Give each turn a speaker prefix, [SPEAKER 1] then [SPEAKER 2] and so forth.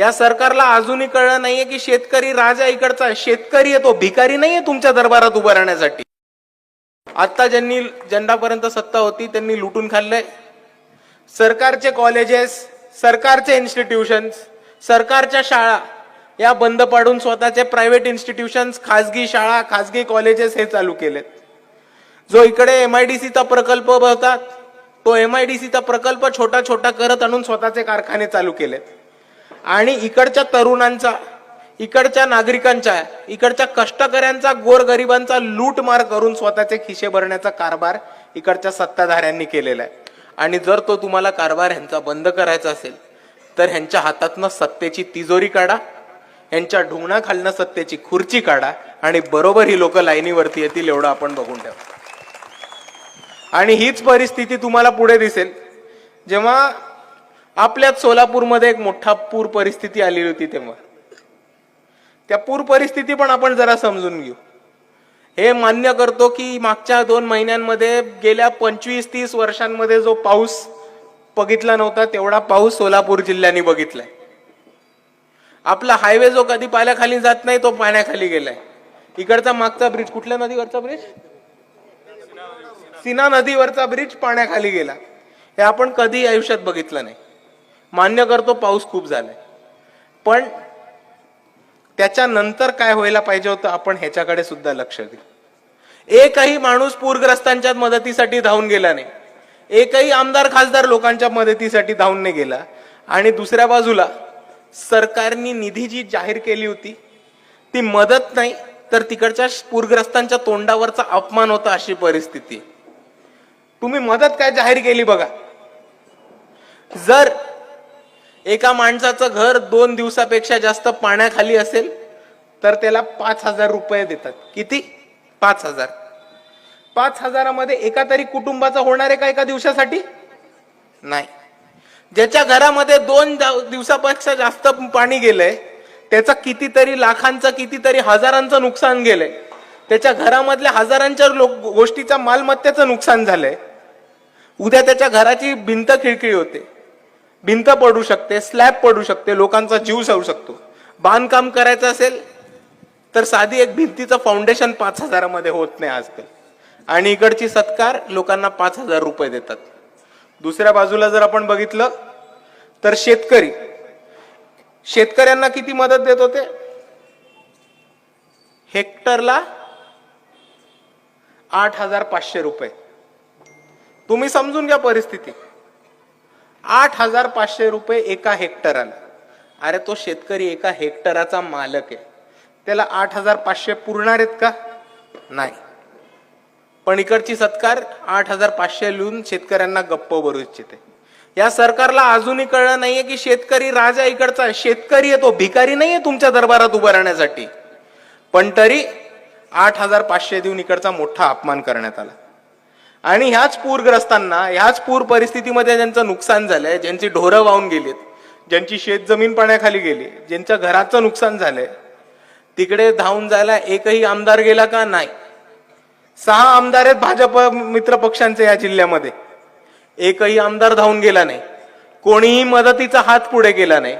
[SPEAKER 1] या सरकारला अजूनही कळलं नाहीये की शेतकरी राजा इकडचा. शेतकरी आहे तो भिकारी नाहीये तुमच्या दरबारात उभं राहण्यासाठी. आता ज्यांनी जंडापर्यंत सत्ता होती त्यांनी लुटून खाल्लंय. सरकारचे कॉलेजेस सरकारचे इन्स्टिट्यूशन्स सरकारच्या शाळा या बंद पाडून स्वतःचे प्रायव्हेट इन्स्टिट्यूशन्स खाजगी शाळा खाजगी कॉलेजेस हे चालू केलेत. जो इकडे एम आय डी सीचा प्रकल्प होता तो एम आय डी सीचा प्रकल्प छोटा छोटा करत आणून स्वतःचे कारखाने चालू केलेत. आणि इकडच्या तरुणांचा इकडच्या नागरिकांच्या इकडच्या कष्टकऱ्यांचा गोरगरिबांचा लूटमार करून स्वतःचे खिशे भरण्याचा कारभार इकडच्या सत्ताधाऱ्यांनी केलेला आहे. आणि जर तो तुम्हाला कारभार ह्यांचा बंद करायचा असेल तर ह्यांच्या हातातनं सत्तेची तिजोरी काढा यांच्या ढुंगणाखालनं सत्तेची खुर्ची काढा आणि बरोबर ही लोक लाईनीवरती येतील एवढं आपण बघून ठेवा. आणि हीच परिस्थिती तुम्हाला पुढे दिसेल. जेव्हा आपल्याच सोलापूरमध्ये एक मोठा पूर परिस्थिती आलेली होती तेव्हा. त्या पूर परिस्थिती पण आपण जरा समजून घेऊ. हे मान्य करतो की मागच्या दोन महिन्यांमध्ये गेल्या पंचवीस तीस वर्षांमध्ये जो पाऊस बघितला नव्हता तेवढा पाऊस सोलापूर जिल्ह्याने बघितलाय. आपला हायवे जो कधी पाल्याखाली जात नाही तो पाण्याखाली गेलाय. इकडचा मागचा ब्रिज कुठल्या नदीवरचा ब्रिज? सिना नदीवरचा ब्रिज पाण्याखाली गेला. हे आपण कधी आयुष्यात बघितलं नाही. मान्य करतो पाऊस खूप झालाय. पण त्याच्यानंतर काय व्हायला पाहिजे होतं आपण ह्याच्याकडे सुद्धा लक्ष देऊ एकही माणूस पूरग्रस्तांच्या मदतीसाठी धावून गेला नाही. एकही आमदार खासदार लोकांच्या मदतीसाठी धावून नाही गेला. आणि दुसऱ्या बाजूला सरकारनी निधी जी जाहीर केली होती ती मदत नाही तर तिकडच्या पूरग्रस्तांच्या तोंडावरचा अपमान होता अशी परिस्थिती. तुम्ही मदत काय जाहीर केली बघा. जर एका माणसाचं घर दोन दिवसापेक्षा जास्त पाण्याखाली असेल तर त्याला पाच हजार रुपये देतात. किती? पाच हजार. पाच हजारामध्ये एका तरी कुटुंबाचं होणार आहे का एका दिवसासाठी? नाही. ज्याच्या घरामध्ये दोन दिवसापेक्षा जास्त पाणी गेलंय त्याचं कितीतरी लाखांचं कितीतरी हजारांचं नुकसान गेलंय. त्याच्या घरामधल्या हजारांच्या लोक गोष्टीच्या मालमत्तेचं नुकसान झालंय. उद्या त्याच्या घराची भिंत खिळखिळी होते. भिंत पडू शकते स्लॅब पडू शकते लोकांचा जीव जाऊ शकतो. बांधकाम करायचं असेल तर साधी एक भिंतीचं फाउंडेशन पाच हजारामध्ये होत नाही आजकाल. आणि इकडची सत्कार लोकांना पाच हजार रुपये देतात. दुसऱ्या बाजूला जर आपण बघितलं तर शेतकरी. शेतकऱ्यांना किती मदत देत होते? हेक्टरला आठ हजार पाचशे रुपये. तुम्ही समजून घ्या परिस्थिती. आठ हजार पाचशे रुपये एका हेक्टराला अरे तो शेतकरी एका हेक्टराचा मालक आहे. त्याला आठ हजार पाचशे पुरणार आहेत का? नाही. पण इकडची सत्कार आठ हजार पाचशे लिहून शेतकऱ्यांना गप्प भरू इच्छिते. या सरकारला अजूनही कळलं नाहीये की शेतकरी राजा इकडचा शेतकरी आहे तो भिकारी नाहीये तुमच्या दरबारात उभं राहण्यासाठी. पण तरी आठ हजार पाचशे देऊन इकडचा मोठा अपमान करण्यात आला. आणि ह्याच पूरग्रस्तांना ह्याच पूर परिस्थितीमध्ये ज्यांचं नुकसान झालंय ज्यांची ढोरं वाहून गेलीत ज्यांची शेत जमीन पाण्याखाली गेली ज्यांच्या घराचं नुकसान झालंय तिकडे धावून जायला एकही आमदार गेला का? नाही. सहा आमदार आहेत भाजप मित्र पक्षांचे या जिल्ह्यामध्ये. एकही आमदार धावून गेला नाही. कोणीही मदतीचा हात पुढे केला नाही.